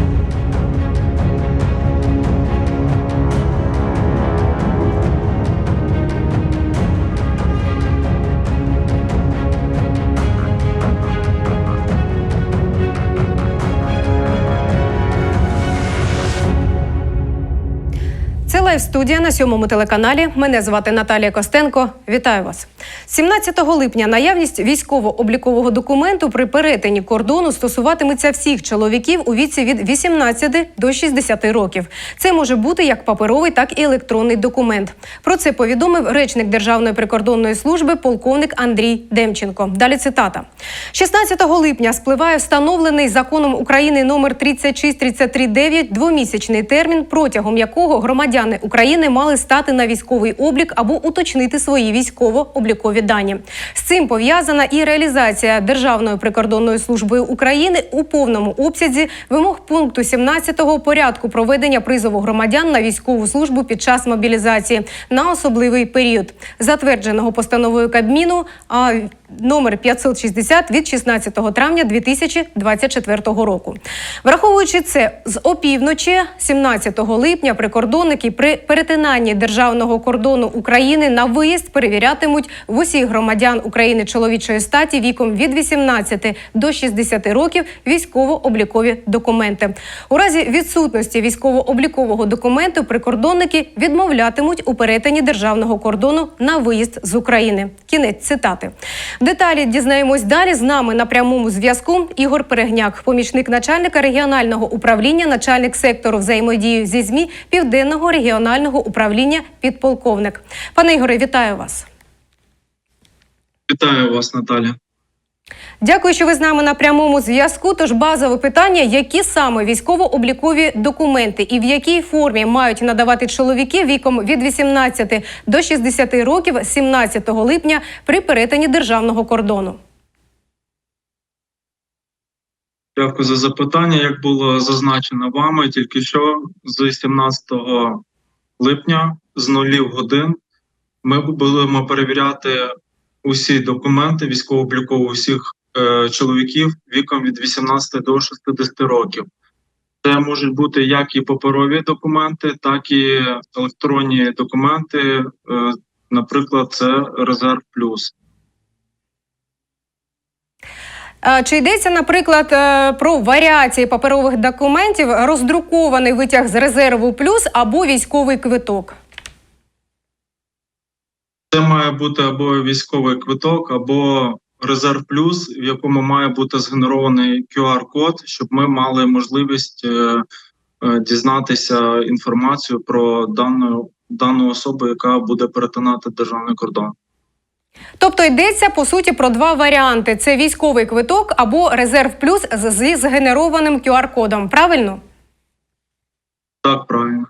Це лайв студія на сьомому телеканалі. Мене звати Наталія Костенко. Вітаю вас. 17 липня наявність військово-облікового документу при перетині кордону стосуватиметься всіх чоловіків у віці від 18 до 60 років. Це може бути як паперовий, так і електронний документ. Про це повідомив речник Державної прикордонної служби полковник Андрій Демченко. Далі цитата: 16 липня спливає встановлений законом України номер 36339 двомісячний термін, протягом якого громадяни України мали стати на військовий облік або уточнити свої військово-облікові дані. З цим пов'язана і реалізація Державною прикордонною службою України у повному обсязі вимог пункту 17 порядку проведення призову громадян на військову службу під час мобілізації на особливий період, затвердженого постановою Кабміну а, номер 560 від 16 травня 2024 року. Враховуючи це, з опівночі 17 липня прикордонники при перетинанні державного кордону України на виїзд перевірятимуть в усіх громадян України чоловічої статі віком від 18 до 60 років військово-облікові документи. У разі відсутності військово-облікового документу прикордонники відмовлятимуть у перетині державного кордону на виїзд з України. Кінець цитати. Деталі дізнаємось далі. З нами на прямому зв'язку Ігор Перегняк, помічник начальника регіонального управління, начальник сектору взаємодії зі ЗМІ Південного регіонального управління підполковник. Пане Ігоре, вітаю вас. Вітаю вас, Наталя. Дякую, що ви з нами на прямому зв'язку. Тож базове питання: які саме військово-облікові документи і в якій формі мають надавати чоловіки віком від 18 до 60 років 17 липня при перетині державного кордону? Дякую за запитання. Як було зазначено вами, тільки що з 17 липня з нулів годин ми будемо перевіряти усі документи військово-облікові усіх е, чоловіків віком від 18 до 60 років. Це можуть бути як і паперові документи, так і електронні документи. Е, наприклад, це резерв плюс. Е, Чи йдеться, наприклад, е, про варіації паперових документів, роздрукований витяг з резерву плюс або військовий квиток? Це має бути або військовий квиток, або резерв плюс, в якому має бути згенерований QR-код, щоб ми мали можливість е, е, дізнатися інформацію про дану, дану особу, яка буде перетинати державний кордон. Тобто йдеться по суті про два варіанти: це військовий квиток або резерв плюс з- зі згенерованим QR-кодом. Правильно? Так, правильно.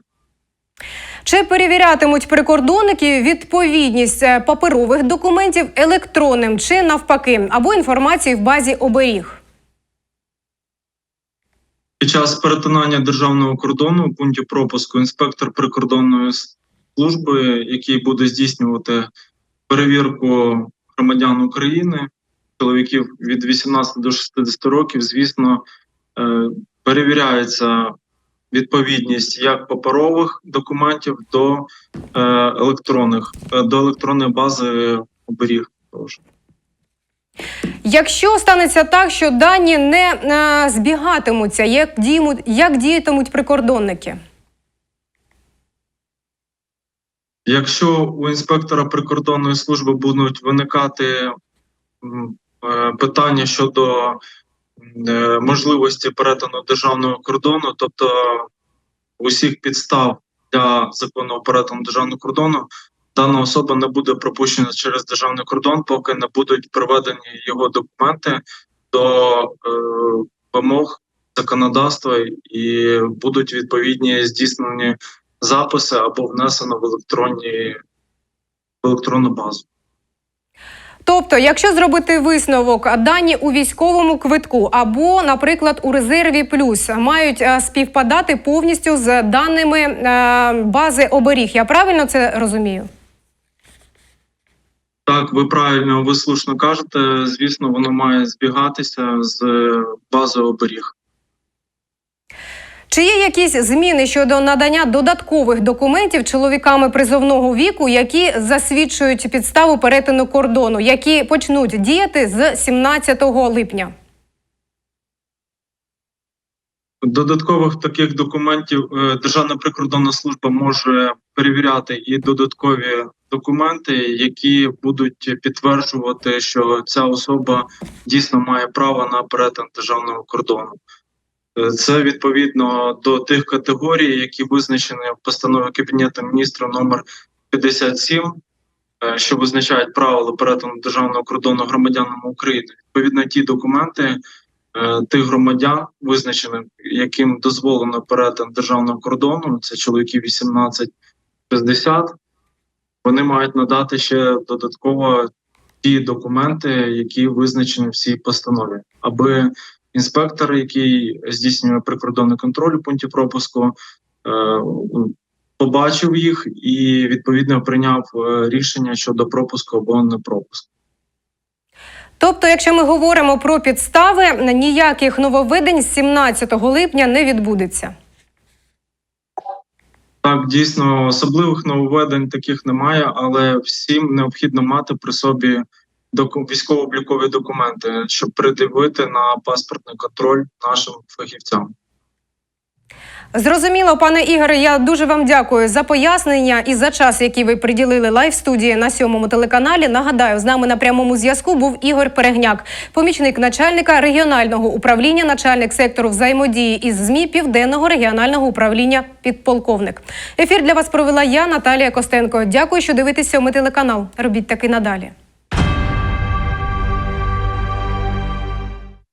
Чи перевірятимуть прикордонники відповідність е, паперових документів електронним чи навпаки, або інформації в базі оберіг? Під час перетинання державного кордону у пункті пропуску інспектор прикордонної служби, який буде здійснювати перевірку громадян України, чоловіків від 18 до 60 років, звісно, е, перевіряється відповідність як паперових документів до е, електронних, е, до електронної бази оберіг. Якщо станеться так, що дані не е, збігатимуться, як діємуть, як діятимуть прикордонники? Якщо у інспектора прикордонної служби будуть виникати е, питання щодо можливості перетину державного кордону, тобто усіх підстав для законного перетину державного кордону, дана особа не буде пропущена через державний кордон, поки не будуть проведені його документи до е, вимог законодавства і будуть відповідні здійснені записи або внесено в електронні в електронну базу. Тобто, якщо зробити висновок, дані у військовому квитку або, наприклад, у резерві плюс мають е, співпадати повністю з даними е, бази оберіг. Я правильно це розумію? Так, ви правильно, ви слушно кажете. Звісно, воно має збігатися з базою оберіг. Чи є якісь зміни щодо надання додаткових документів чоловіками призовного віку, які засвідчують підставу перетину кордону, які почнуть діяти з 17 липня? Додаткових таких документів е, Державна прикордонна служба може перевіряти і додаткові документи, які будуть підтверджувати, що ця особа дійсно має право на перетин державного кордону. Це відповідно до тих категорій, які визначені в постанові Кабінету міністрів номер 57, е, що визначають правила перетину державного кордону громадянам України. Відповідно, ті документи е, тих громадян, визначених, яким дозволено перетин державного кордону, це чоловіки 18-60, вони мають надати ще додатково ті документи, які визначені в цій постанові, аби інспектор, який здійснює прикордонний контроль у пункті пропуску, е, побачив їх і відповідно прийняв е, рішення щодо пропуску або не пропуску. Тобто, якщо ми говоримо про підстави, ніяких нововведень 17 липня не відбудеться. Так, дійсно, особливих нововведень таких немає, але всім необхідно мати при собі військово-облікові документи, щоб придивити на паспортний контроль нашим фахівцям. Зрозуміло, пане Ігоре, я дуже вам дякую за пояснення і за час, який ви приділили лайв студії на сьомому телеканалі. Нагадаю, з нами на прямому зв'язку був Ігор Перегняк, помічник начальника регіонального управління, начальник сектору взаємодії із змі Південного регіонального управління підполковник. Ефір для вас провела я, Наталія Костенко. Дякую, що дивитесь сьомий телеканал. Робіть таки надалі.